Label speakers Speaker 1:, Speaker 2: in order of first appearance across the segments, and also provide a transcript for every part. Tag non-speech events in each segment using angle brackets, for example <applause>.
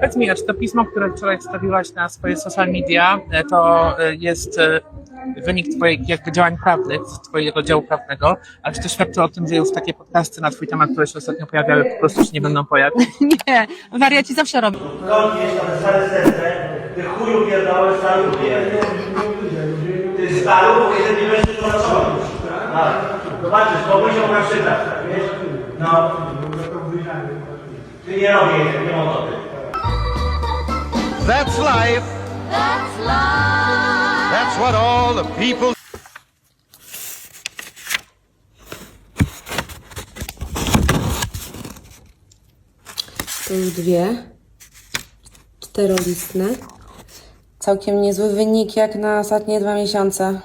Speaker 1: Powiedz mi, czy to pismo, które wczoraj wstawiłaś na swoje social media, e, to e, jest e, wynik twoich jakby działań prawnych, twojego działu prawnego, ale czy to świadczy o tym, że już takie podcasty na twój temat, które się ostatnio pojawiały, po prostu się nie będą pojawiać? <laughs>
Speaker 2: Nie, wariaci zawsze robią.
Speaker 3: Robisz tam stare serce, ty chuju pierdolę starupie. Ty starup, kiedy nie będziesz to. Tak. Zobaczysz, bo się okaczytać, tak wiesz? No. Ty nie robię, nie mam o tym.
Speaker 4: That's life.
Speaker 5: That's life.
Speaker 4: That's what all the people.
Speaker 6: To już dwie. Czterolistne. Całkiem niezły wynik jak na ostatnie dwa miesiące.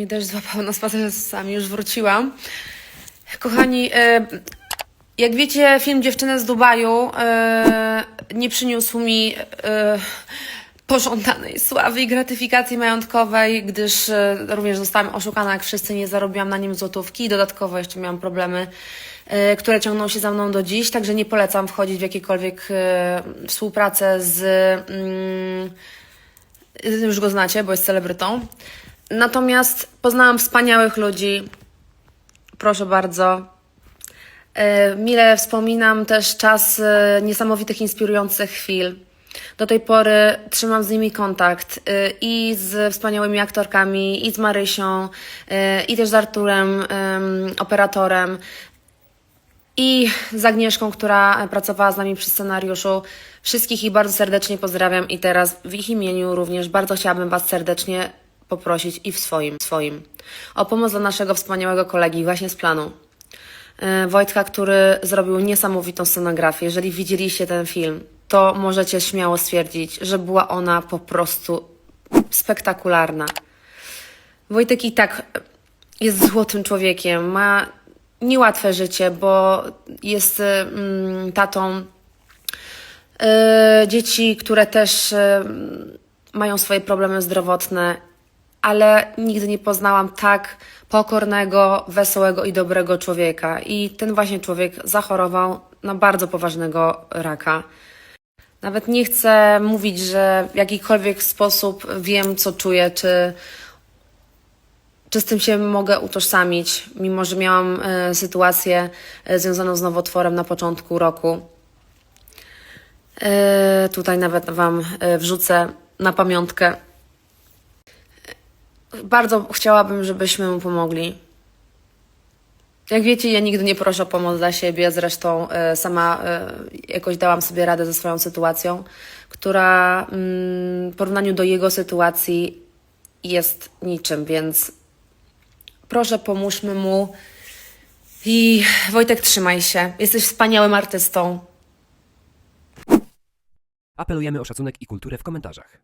Speaker 6: Mnie też złapał na spacerze z sami, już wróciłam. Kochani, e, jak wiecie, film Dziewczyny z Dubaju e, nie przyniósł mi e, pożądanej sławy i gratyfikacji majątkowej, gdyż również zostałam oszukana, jak wszyscy, nie zarobiłam na nim złotówki i dodatkowo jeszcze miałam problemy, które ciągną się za mną do dziś, także nie polecam wchodzić w jakiekolwiek współpracę z... Mm, już go znacie, bo jest celebrytą. Natomiast poznałam wspaniałych ludzi. Proszę bardzo. E, Mile wspominam też czas e, niesamowitych, inspirujących chwil. Do tej pory trzymam z nimi kontakt e, i z wspaniałymi aktorkami, i z Marysią, i też z Arturem, em, operatorem i z Agnieszką, która pracowała z nami przy scenariuszu. Wszystkich ich bardzo serdecznie pozdrawiam i teraz w ich imieniu również bardzo chciałabym Was serdecznie poprosić i w swoim, swoim o pomoc dla naszego wspaniałego kolegi właśnie z planu. E, Wojtka, który zrobił niesamowitą scenografię. Jeżeli widzieliście ten film, to możecie śmiało stwierdzić, że była ona po prostu spektakularna. Wojtek i tak jest złotym człowiekiem, ma niełatwe życie, bo jest mm, tatą y, dzieci, które też y, mają swoje problemy zdrowotne, ale nigdy nie poznałam tak pokornego, wesołego i dobrego człowieka. I ten właśnie człowiek zachorował na bardzo poważnego raka. Nawet nie chcę mówić, że w jakikolwiek sposób wiem, co czuję, czy czy z tym się mogę utożsamić, mimo że miałam e, sytuację e, związaną z nowotworem na początku roku. E, tutaj nawet Wam e, wrzucę na pamiątkę. Bardzo chciałabym, żebyśmy mu pomogli. Jak wiecie, ja nigdy nie proszę o pomoc dla siebie, zresztą e, sama e, jakoś dałam sobie radę ze swoją sytuacją, która mm, w porównaniu do jego sytuacji jest niczym, więc Proszę, pomóżmy mu. I Wojtek, trzymaj się. Jesteś wspaniałym artystą.
Speaker 7: Apelujemy o szacunek i kulturę w komentarzach.